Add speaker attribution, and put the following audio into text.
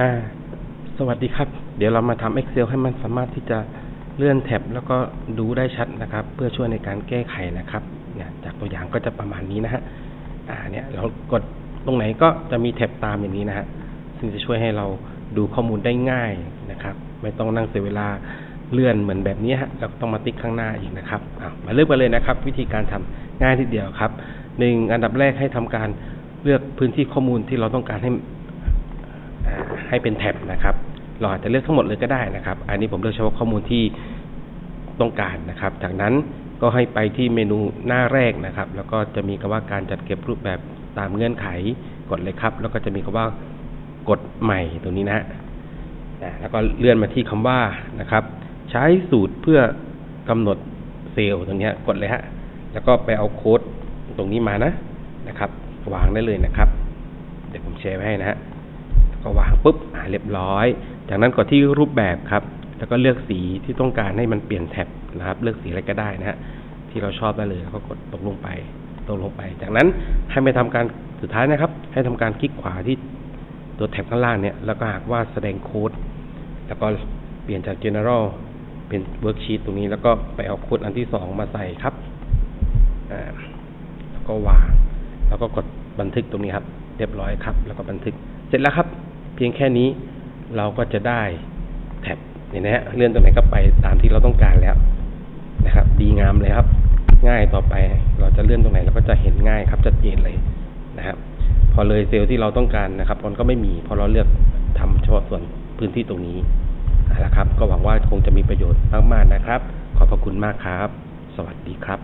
Speaker 1: อ่า สวัสดีครับ เดี๋ยวเรามาทำ Excel ให้มันสามารถที่จะเลื่อนแท็บแล้วก็ดูได้ชัดนะครับ เพื่อช่วยในการแก้ไขนะครับ เนี่ย จากตัวอย่างก็จะประมาณนี้นะฮะ อ่า เนี่ย เรากดตรงไหนก็จะมีแท็บตามอย่างนี้นะฮะ ซึ่งจะช่วยให้เราดูข้อมูลได้ง่ายนะครับ ไม่ต้องนั่งเสียเวลาเลื่อนเหมือนแบบนี้ฮะแล้วต้องมาติ๊กข้างหน้าอีกนะครับอ่ามาเลือกไปเลยนะครับ วิธีการทำง่ายทีเดียวครับหนึ่งอันดับแรกให้ทำการเลือกพื้นที่ข้อมูลที่เราต้องการให้ ให้เป็นแท็บนะครับ เราอาจจะเลือกทั้งหมดเลยก็ได้นะครับ อันนี้ผมเลือกเฉพาะข้อมูลที่ต้องการนะครับ จากนั้นก็ให้ไปที่เมนูหน้าแรกนะครับ แล้วก็จะมีคำว่าการจัดเก็บรูปแบบตามเงื่อนไขกดเลยครับ แล้วก็จะมีคำว่ากดใหม่ตรงนี้นะฮะแล้วก็เลื่อนมาที่คำว่านะครับ ใช้สูตรเพื่อกำหนดเซลล์ตรงนี้กดเลยฮะแล้วก็ไปเอาโค้ดตรงนี้มานะนะครับ วางได้เลยนะครับ เดี๋ยวผมแชร์ไว้ให้นะฮะ ก็วางปุ๊บอ่าเรียบร้อย จากนั้นกดที่รูปแบบครับ แล้วก็เลือกสีที่ต้องการให้มันเปลี่ยนแท็บนะครับ เลือกสีอะไรก็ได้นะฮะที่เราชอบได้เลยแล้วก็กดตรงลงไปตรงลงไป จากนั้นให้ไปทำการสุดท้ายนะครับ ให้ทำการคลิกขวาที่ตัวแท็บข้างล่างเนี่ย แล้วก็หากว่าแสดงโค้ด แล้วก็เปลี่ยนจาก general เป็น worksheet ตรงนี้แล้วก็ไปเอาโค้ดอันที่สองมาใส่ครับอ่าแล้วก็วาง แล้วก็กด บันทึกตรงนี้ครับ เรียบร้อยครับ แล้วก็บันทึก เสร็จแล้วครับ เพียงแค่นี้เราก็จะได้แท็บเนี่ยนะฮะเลื่อนตรงไหนก็ไปตามที่เราต้องการแล้วนะครับ ดีงามเลยครับ ง่ายต่อไป เราจะเลื่อนตรงไหนเราก็จะเห็นง่ายครับชัดเจนเลยนะครับ พอเลยเซลล์ที่เราต้องการนะครับมันก็ไม่มีพอเราเลือกทำเฉพาะส่วนพื้นที่ตรงนี้เอาละครับ ก็หวังว่าคงจะมีประโยชน์มากๆนะครับ ขอบพระคุณมากครับ สวัสดีครับ